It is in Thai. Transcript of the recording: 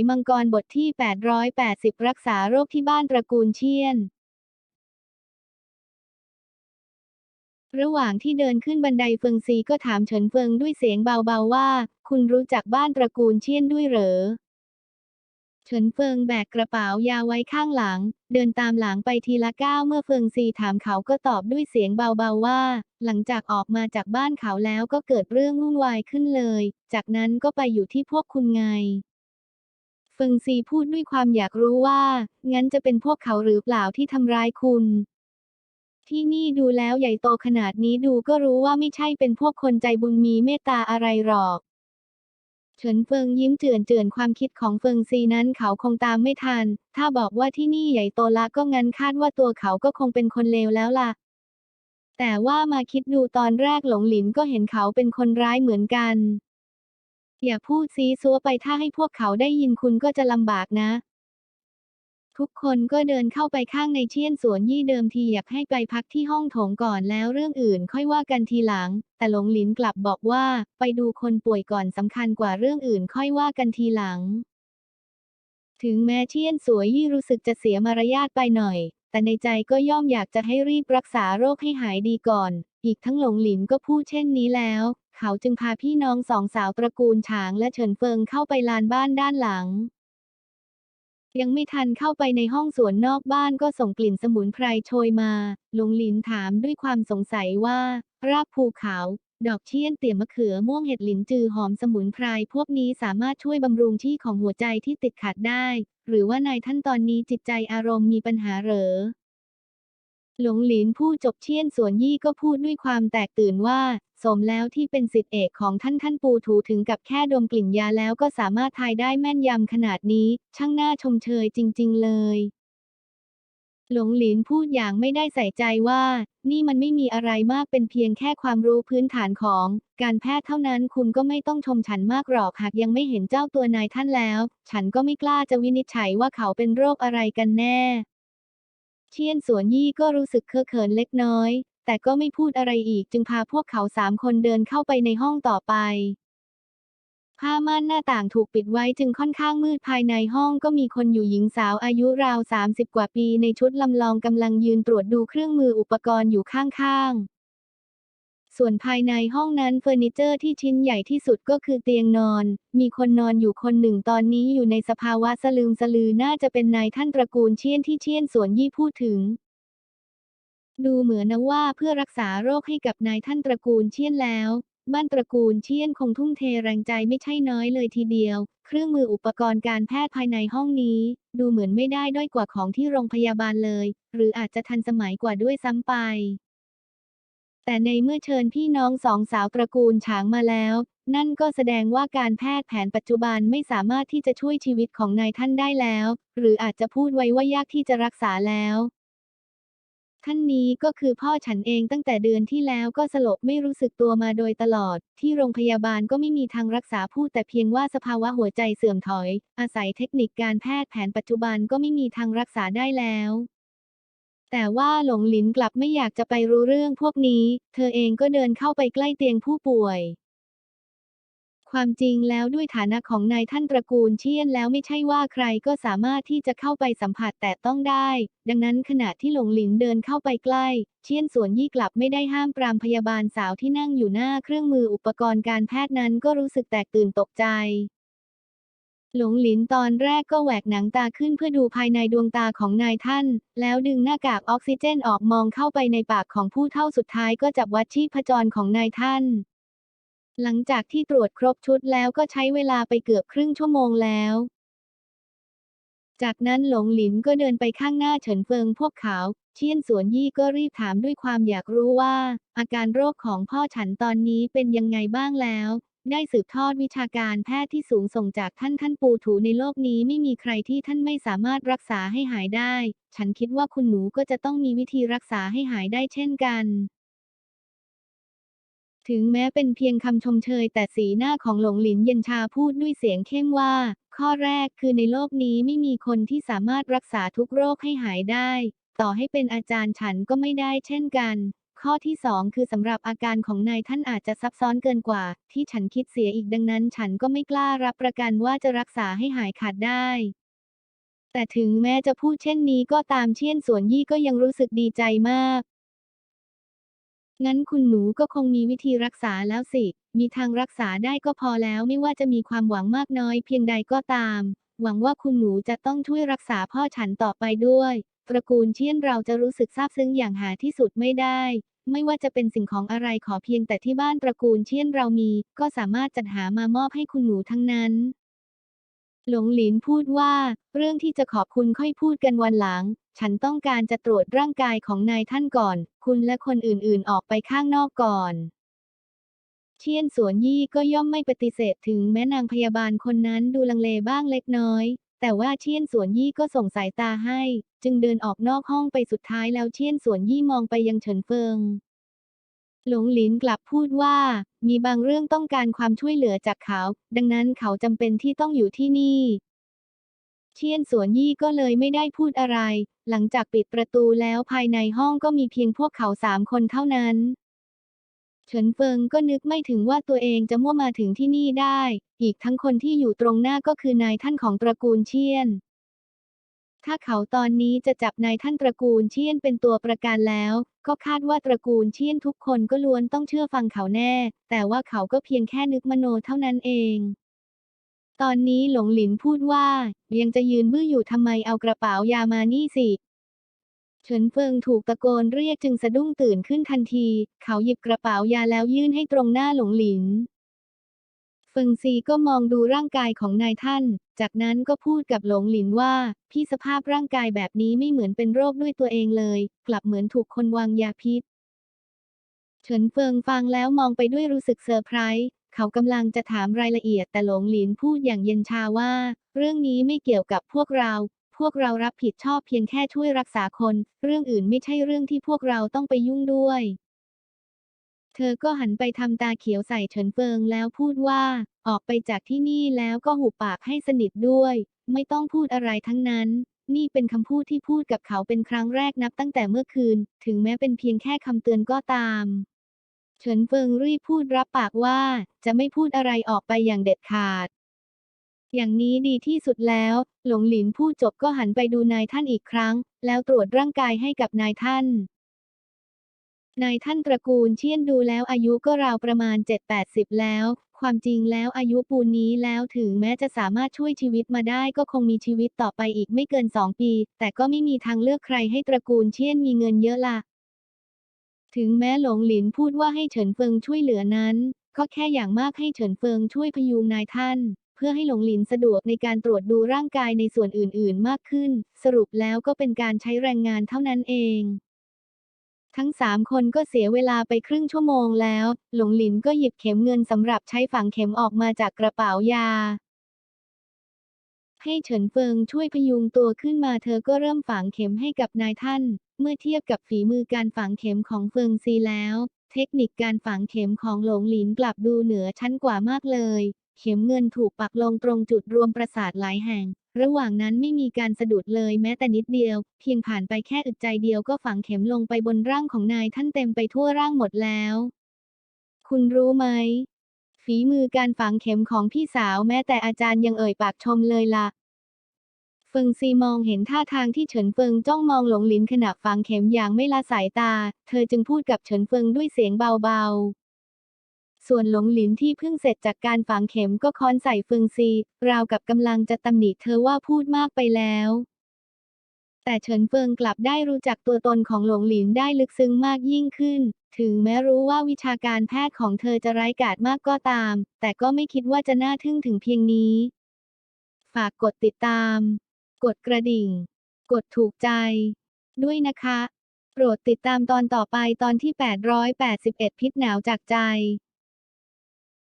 ยมังกรบทที่ 880 รักษาโรคที่บ้านตระกูลเชียน ระหว่างที่เดินขึ้นบันไดเฟิงซีก็ถามเฉินเฟิงด้วยเสียงเบาๆว่า คุณรู้จักบ้านตระกูลเชียนด้วยเหรอ เฉินเฟิงแบกกระเป๋ายาวไว้ข้างหลัง เดินตามหลังไปทีละก้าวเมื่อเฟิงซีถามเขาก็ตอบด้วยเสียงเบาๆว่า หลังจากออกมาจากบ้านเขาแล้วก็เกิดเรื่องวุ่นวายขึ้นเลย จากนั้นก็ไปอยู่ที่พวกคุณไง ฟิงซีพูดด้วยความอยากรู้ว่า งั้นจะเป็นพวกเขาหรือเปล่าที่ทำร้ายคุณ ที่นี่ดูแล้วใหญ่โตขนาดนี้ดูก็รู้ว่าไม่ใช่เป็นพวกคนใจบุญมีเมตตาอะไรหรอก เฉินเฟิงยิ้มเจือนเจือนความคิดของเฟิงซีนั้นเขาคงตามไม่ทัน ถ้าบอกว่าที่นี่ใหญ่โตละก็งั้นคาดว่าตัวเขาก็คงเป็นคนเลวแล้วล่ะ แต่ว่ามาคิดดูตอนแรกหลงหลินก็เห็นเขาเป็นคนร้ายเหมือนกัน อย่าพูดซีซัวไปถ้าให้พวกเขาได้ยินคุณก็จะลำบากนะ ทุกคนก็เดินเข้าไปข้างในเชียนสวนยี่เดิมทีอยากให้ไปพักที่ห้องโถงก่อนแล้วเรื่องอื่นค่อยว่ากันทีหลัง แต่หลงหลินกลับบอกว่า ไปดูคนป่วยก่อนสำคัญกว่าเรื่องอื่นค่อยว่ากันทีหลัง ถึงแม้เชียนสวยยี่รู้สึกจะเสียมารยาทไปหน่อย แต่ในใจก็ย่อมอยากจะให้รีบรักษาโรคให้หายดีก่อน อีกทั้งหลงหลินก็พูดเช่นนี้แล้ว เขาจึงพาพี่น้องสองสาวตระกูลฉางและเฉินเฟิงเข้าไปลานบ้านด้านหลัง ยังไม่ทันเข้าไปในห้องสวนนอกบ้านก็ส่งกลิ่นสมุนไพรโชยมา หลงหลินถามด้วยความสงสัยว่า รากภูเขา ดอกเชี่ยนเตี่ยมะเขือม่วงเห็ดหลินจือหอมสมุนไพรพวกนี้สามารถช่วยบำรุงที่ของหัวใจที่ติดขัดได้ หรือว่านายท่านตอนนี้จิตใจอารมณ์มีปัญหาเหรอหลงหลินผู้จบเชี่ยนสวนยี่ก็พูดด้วยความแตกตื่นว่า สมแล้วที่เป็นสิทธิเอกของท่านท่านปูถูถึงกับแค่ดมกลิ่นยาแล้วก็สามารถทายได้แม่นยำขนาดนี้ ช่างน่าชมเชยจริง ๆ เลยหลงหลินพูดอย่างไม่ได้ใส่ใจว่า นี่มันไม่มีอะไรมากเป็นเพียงแค่ความรู้พื้นฐานของ การแพทย์เท่านั้นคุณก็ไม่ต้องชมฉันมากหรอกหากยังไม่เห็นเจ้าตัวนายท่านแล้ว ฉันก็ไม่กล้าจะวินิจฉัยว่าเขาเป็นโรคอะไรกันแน่ เชียนสวนยี่ก็รู้สึกเคอะเขินเล็กน้อย แต่ก็ไม่พูดอะไรอีกจึงพาพวกเขาสามคนเดินเข้าไปในห้องต่อไป ผ้าม่านหน้าต่างถูกปิดไว้จึงค่อนข้างมืดภายในห้องก็มีคนอยู่หญิงสาวอายุราว 30 กว่าปีในชุดลำลองกำลังยืนตรวจดูเครื่องมืออุปกรณ์อยู่ข้างๆส่วนภายในห้องนั้นเฟอร์นิเจอร์ที่ชิ้นใหญ่ที่สุดก็คือเตียงนอน มีคนนอนอยู่คนหนึ่งตอนนี้อยู่ในสภาวะสลืมสลือน่าจะเป็นนายท่านตระกูลเชียนที่เชียนสวนยี่พูดถึง ดูเหมือนนะว่าเพื่อรักษาโรคให้กับนายท่านตระกูลเชียนแล้ว บ้านตระกูลเชียนคงทุ่มเทแรงใจไม่ใช่น้อยเลยทีเดียว เครื่องมืออุปกรณ์การแพทย์ภายในห้องนี้ ดูเหมือนไม่ได้ด้อยกว่าของที่โรงพยาบาลเลย หรืออาจจะทันสมัยกว่าด้วยซ้ำไป แต่ในเมื่อเชิญพี่น้องสองสาวตระกูลฉางมาแล้ว นั่นก็แสดงว่าการแพทย์แผนปัจจุบันไม่สามารถที่จะช่วยชีวิตของนายท่านได้แล้ว หรืออาจจะพูดไว้ว่ายากที่จะรักษาแล้ว ท่านนี้ก็คือพ่อฉันเองตั้งแต่เดือนที่แล้วก็สลบไม่รู้สึกตัวมาโดยตลอด ที่โรงพยาบาลก็ไม่มีทางรักษาพูดแต่เพียงว่าสภาวะหัวใจเสื่อมถอย อาศัยเทคนิคการแพทย์แผนปัจจุบันก็ไม่มีทางรักษาได้แล้วแต่ว่าหลงหลินกลับไม่อยากจะไปรู้เรื่องพวกนี้ เธอเองก็เดินเข้าไปใกล้เตียงผู้ป่วย ความจริงแล้วด้วยฐานะของนายท่านตระกูลเชียนแล้วไม่ใช่ว่าใครก็สามารถที่จะเข้าไปสัมผัสแต่ต้องได้ ดังนั้นขณะที่หลงหลินเดินเข้าไปใกล้ เชียนสวนยี่กลับไม่ได้ห้ามปรามพยาบาลสาวที่นั่งอยู่หน้าเครื่องมืออุปกรณ์การแพทย์นั้นก็รู้สึกแตกตื่นตกใจ หลงหลินตอนแรกก็แหวกหนังตาขึ้นเพื่อดูภายในดวงตาของนายท่าน แล้วดึงหน้ากากออกซิเจนออกมองเข้าไปในปากของผู้เท่าสุดท้ายก็จับวัดชีพจรของนายท่าน หลังจากที่ตรวจครบชุดแล้วก็ใช้เวลาไปเกือบครึ่งชั่วโมงแล้ว จากนั้นหลงหลินก็เดินไปข้างหน้าเฉินเฟิงพวกเขา เชียนสวนยี่ก็รีบถามด้วยความอยากรู้ว่า อาการโรคของพ่อฉันตอนนี้เป็นยังไงบ้างแล้ว ได้สืบทอดวิชาการแพทย์ที่สูงส่งจากท่านท่านปูถูในโลกนี้ไม่มีใครที่ท่านไม่สามารถรักษาให้หายได้ ฉันคิดว่าคุณหนูก็จะต้องมีวิธีรักษาให้หายได้เช่นกัน ถึงแม้เป็นเพียงคำชมเชยแต่สีหน้าของหลงหลินเย็นชาพูดด้วยเสียงเข้มว่า ข้อแรกคือในโลกนี้ไม่มีคนที่สามารถรักษาทุกโรคให้หายได้ ต่อให้เป็นอาจารย์ฉันก็ไม่ได้เช่นกันข้อที่สองคือสำหรับอาการของนายท่านอาจจะซับซ้อนเกินกว่า ที่ฉันคิดเสียอีกดังนั้น ฉันก็ไม่กล้ารับประกันว่าจะรักษาให้หายขาดได้ แต่ถึงแม้จะพูดเช่นนี้ก็ตามเชียนสวนยี่ก็ยังรู้สึกดีใจมาก งั้นคุณหนูก็คงมีวิธีรักษาแล้วสิ มีทางรักษาได้ก็พอแล้วไม่ว่าจะมีความหวังมากน้อยเพียงใดก็ตาม หวังว่าคุณหนูจะต้องช่วยรักษาพ่อฉันต่อไปด้วย ตระกูลเชียนเราจะรู้สึกซาบซึ้งอย่างหาที่สุดไม่ได้ ไม่ว่าจะเป็นสิ่งของอะไรขอเพียงแต่ที่บ้านตระกูลเชียนเรามี ก็สามารถจัดหามามอบให้คุณหนูทั้งนั้น หลงหลินพูดว่า เรื่องที่จะขอบคุณค่อยพูดกันวันหลัง ฉันต้องการจะตรวจร่างกายของนายท่านก่อน คุณและคนอื่นๆออกไปข้างนอกก่อน เชียนสวนยี่ก็ย่อมไม่ปฏิเสธถึงแม้นางพยาบาลคนนั้นดูลังเลบ้างเล็กน้อย แต่ว่าเชียนสวนยี่ก็ส่งสายตาให้ จึงเดินออกนอกห้องไปสุดท้ายแล้วเชียนสวนยี่มองไปยังเฉินเฟิง หลงหลินกลับพูดว่า มีบางเรื่องต้องการความช่วยเหลือจากเขา ดังนั้นเขาจำเป็นที่ต้องอยู่ที่นี่เชียนสวนยี่ก็เลยไม่ได้พูดอะไร หลังจากปิดประตูแล้วภายในห้องก็มีเพียงพวกเขาสามคนเท่านั้น เฉินเฟิงก็นึกไม่ถึงว่าตัวเองจะมั่วมาถึงที่นี่ได้ อีกทั้งคนที่อยู่ตรงหน้าก็คือนายท่านของตระกูลเชียน ถ้าเขาตอนนี้จะจับนายท่านตระกูลเชียนเป็นตัวประกันแล้ว ก็คาดว่าตระกูลเชียนทุกคนก็ล้วนต้องเชื่อฟังเขาแน่ แต่ว่าเขาก็เพียงแค่นึกมโนเท่านั้นเอง ตอนนี้หลงหลินพูดว่า ยังจะยืนบื้ออยู่ทำไมเอากระเป๋ายามานี่สิเฉินเฟิงถูกตะโกนเรียกจึงสะดุ้งตื่นขึ้นทันที เขาหยิบกระเป๋ายาแล้วยื่นให้ตรงหน้าหลงหลิน ฟิงซีก็มองดูร่างกายของนายท่าน จากนั้นก็พูดกับหลงหลินว่า พี่สภาพร่างกายแบบนี้ไม่เหมือนเป็นโรคด้วยตัวเองเลย กลับเหมือนถูกคนวางยาพิษ เฉินเฟิงฟังแล้วมองไปด้วยรู้สึกเซอร์ไพรส์ เขากำลังจะถามรายละเอียดแต่หลงหลินพูดอย่างเย็นชาว่า เรื่องนี้ไม่เกี่ยวกับพวกเรา พวกเรารับผิดชอบเพียงแค่ช่วยรักษาคน เรื่องอื่นไม่ใช่เรื่องที่พวกเราต้องไปยุ่งด้วย เธอก็หันไปทำตาเขียวใส่เฉินเฟิงแล้วพูดว่า ออกไปจากที่นี่แล้วก็หุบปากให้สนิทด้วย ไม่ต้องพูดอะไรทั้งนั้น นี่เป็นคำพูดที่พูดกับเขาเป็นครั้งแรกนับตั้งแต่เมื่อคืน ถึงแม้เป็นเพียงแค่คำเตือนก็ตาม เฉินเฟิงรีบพูดรับปากว่า จะไม่พูดอะไรออกไปอย่างเด็ดขาด อย่างนี้ดีที่สุดแล้ว หลงหลินพูดจบก็หันไปดูนายท่านอีกครั้ง แล้วตรวจร่างกายให้กับนายท่าน นายท่านตระกูลเชียนดูแล้วอายุก็ราวประมาณ 7-80 แล้ว ความจริงแล้วอายุปูนนี้แล้วถึงแม้จะสามารถช่วยชีวิตมาได้ก็คงมีชีวิตต่อไปอีกไม่เกินสองปี แต่ก็ไม่มีทางเลือกใครให้ตระกูลเชียนมีเงินเยอะละถึงแม้หลงหลินพูดว่าให้เฉินเฟิงช่วยเหลือนั้น ก็แค่อย่างมากให้เฉินเฟิงช่วยพยุงนายท่าน เพื่อให้หลงหลินสะดวกในการตรวจดูร่างกายในส่วนอื่นๆ มากขึ้น สรุปแล้วก็เป็นการใช้แรงงานเท่านั้นเอง ทั้งสามคนก็เสียเวลาไปครึ่งชั่วโมงแล้ว หลงหลินก็หยิบเข็มเงินสำหรับใช้ฝังเข็มออกมาจากกระเป๋ายา ให้เฉินเฟิงช่วยพยุงตัวขึ้นมาเธอก็เริ่มฝังเข็มให้กับนายท่าน เมื่อเทียบกับฝีมือการฝังเข็มของเฟิงซีแล้ว เทคนิคการฝังเข็มของหลงหลินกลับดูเหนือชั้นกว่ามากเลย เข็มเงินถูกปักลงตรงจุดรวมประสาทหลายแห่ง ระหว่างนั้นไม่มีการสะดุดเลยแม้แต่นิดเดียว เพียงผ่านไปแค่อึดใจเดียวก็ฝังเข็มลงไปบนร่างของนายท่านเต็มไปทั่วร่างหมดแล้ว คุณรู้ไหม ฝีมือการฝังเข็มของพี่สาวแม้แต่อาจารย์ยังเอ่ยปากชมเลยล่ะเฟิงซีมองเห็นท่าทางที่เฉินเฟิงจ้องมองหลงลินขณะฝังเข็มอย่างไม่ละสายตา เธอจึงพูดกับเฉินเฟิงด้วยเสียงเบาๆ ส่วนหลงหลินที่เพิ่งเสร็จจากการฝังเข็มก็ค้อนใส่เฟิงซี ราวกับกำลังจะตำหนิเธอว่าพูดมากไปแล้ว แต่เฉินเฟิงกลับได้รู้จักตัวตนของหลงหลินได้ลึกซึ้งมากยิ่งขึ้น ถึงแม้รู้ว่าวิชาการแพทย์ของเธอจะร้ายกาจมากก็ตาม แต่ก็ไม่คิดว่าจะน่าทึ่งถึงเพียงนี้ ฝากกดติดตาม กดกระดิ่ง กดถูกใจ ด้วยนะคะ โปรดติดตามตอนต่อไปตอนที่ 881 พิษหนาวจากใจ